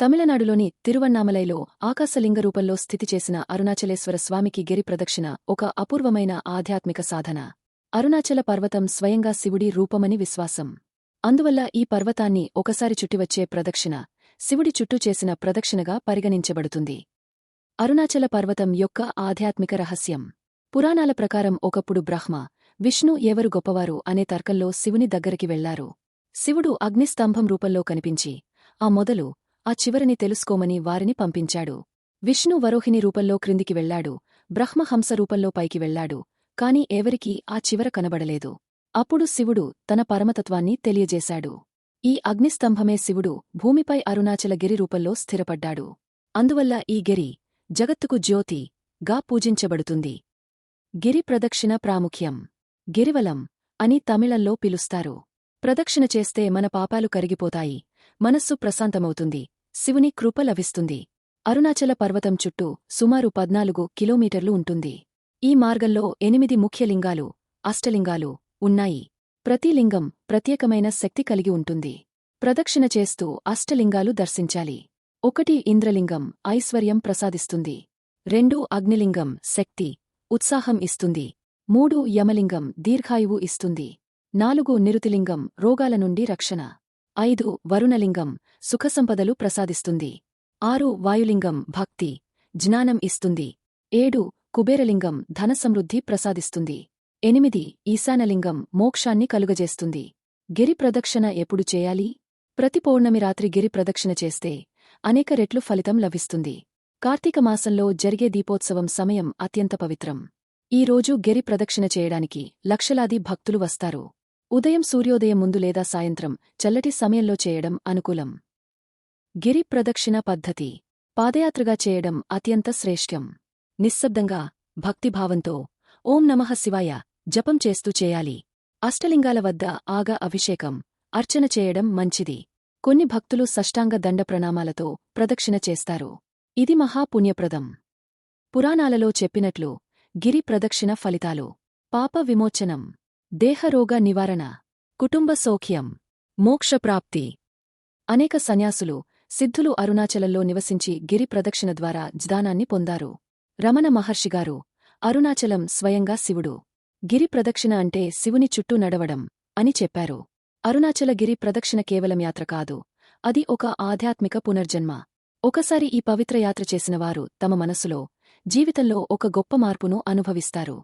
తమిళనాడులోని తిరువన్నామలైలో ఆకాశలింగ రూపంలో స్థితి చేసిన అరుణాచలేశ్వర స్వామికి గిరి ప్రదక్షిణ ఒక అపూర్వమైన ఆధ్యాత్మిక సాధన. అరుణాచల పర్వతం స్వయంగా శివుడి రూపమని విశ్వాసం. అందువల్ల ఈ పర్వతాన్ని ఒకసారి చుట్టివచ్చే ప్రదక్షిణ శివుడి చుట్టూ చేసిన ప్రదక్షిణగా పరిగణించబడుతుంది. అరుణాచల పర్వతం యొక్క ఆధ్యాత్మిక రహస్యం. పురాణాల ప్రకారం ఒకప్పుడు బ్రహ్మ విష్ణు ఎవరు గొప్పవారు అనే తర్కంలో శివుని దగ్గరికి వెళ్ళారు. శివుడు అగ్నిస్తంభం రూపంలో కనిపించి ఆ మొదలు ఆ చివరిని తెలుసుకోమని వారిని పంపించాడు. విష్ణు వరోహిణి రూపంలో క్రిందికి వెళ్ళాడు బ్రహ్మహంస రూపంలో పైకి వెళ్ళాడు కాని ఎవరికీ ఆ చివర కనబడలేదు. అప్పుడు శివుడు తన పరమతత్వాన్ని తెలియజేశాడు. ఈ అగ్నిస్తంభమే శివుడు భూమిపై అరుణాచల గిరి రూపంలో స్థిరపడ్డాడు. అందువల్ల ఈ గిరి జగత్తుకు జ్యోతి గా పూజించబడుతుంది. గిరి ప్రదక్షిణ ప్రాముఖ్యం. గిరివలం అని తమిళంలో పిలుస్తారు. ప్రదక్షిణ చేస్తే మన పాపాలు కరిగిపోతాయి. మనస్సు ప్రశాంతమవుతుంది. శివుని కృప లభిస్తుంది. అరుణాచల పర్వతం చుట్టూ సుమారు పద్నాలుగు కిలోమీటర్లు ఉంటుంది. ఈ మార్గంలో ఎనిమిది ముఖ్యలింగాలు అష్టలింగాలు ఉన్నాయి. ప్రతి లింగం ప్రత్యేకమైన శక్తి కలిగి ఉంటుంది. ప్రదక్షిణ చేస్తూ అష్టలింగాలు దర్శించాలి. ఒకటి ఇంద్రలింగం ఐశ్వర్యం ప్రసాదిస్తుంది. రెండు అగ్నిలింగం శక్తి ఉత్సాహం ఇస్తుంది. మూడు యమలింగం దీర్ఘాయువు ఇస్తుంది. నాలుగు నిరుతిలింగం రోగాల నుండి రక్షణ. ఐదు వరుణలింగం సుఖసంపదలు ప్రసాదిస్తుంది. ఆరు వాయులింగం భక్తి జ్ఞానం ఇస్తుంది. ఏడు కుబేరలింగం ధనసమృద్ధి ప్రసాదిస్తుంది. ఎనిమిది ఈశానలింగం మోక్షాన్ని కలుగజేస్తుంది. గిరి ప్రదక్షిణ ఎప్పుడు చేయాలి? ప్రతి పౌర్ణమి రాత్రి గిరి ప్రదక్షిణ చేస్తే అనేక రెట్లు ఫలితం లభిస్తుంది. కార్తీక మాసంలో జరిగే దీపోత్సవం సమయం అత్యంత పవిత్రం. ఈ రోజు గిరి ప్రదక్షిణ చేయడానికి లక్షలాది భక్తులు వస్తారు. ఉదయం సూర్యోదయం ముందు లేదా సాయంత్రం చల్లటి సమయంలో చేయడం అనుకూలం. గిరి ప్రదక్షిణ పద్ధతి. పాదయాత్రగా చేయడం అత్యంత శ్రేష్ఠం. నిశ్శబ్దంగా భక్తిభావంతో ఓం నమః శివాయ జపం చేస్తూ చేయాలి. అష్టలింగాల వద్ద ఆగా అభిషేకం అర్చన చేయడం మంచిది. కొన్ని భక్తులు సష్టాంగ దండ ప్రణామాలతో ప్రదక్షిణ చేస్తారు. ఇది మహాపుణ్యప్రదం పురాణాలలో చెప్పినట్లు గిరి ప్రదక్షిణ ఫలితాలు. పాప విమోచనం. దేహరోగ నివారణ. కుటుంబ సౌఖ్యం. మోక్షప్రాప్తి అనేక సన్యాసులు సిద్ధులు అరుణాచలంలో నివసించి గిరి ప్రదక్షిణ ద్వారా జ్ఞానాన్ని పొందారు. రమణ మహర్షిగారు అరుణాచలం స్వయంగా శివుడు. గిరి ప్రదక్షిణ అంటే శివుని చుట్టూ నడవడం అని చెప్పారు. అరుణాచల గిరి ప్రదక్షిణ కేవలం యాత్ర కాదు అది ఒక ఆధ్యాత్మిక పునర్జన్మ. ఒకసారి ఈ పవిత్ర యాత్ర చేసినవారు తమ మనసులో జీవితంలో ఒక గొప్ప మార్పును అనుభవిస్తారు.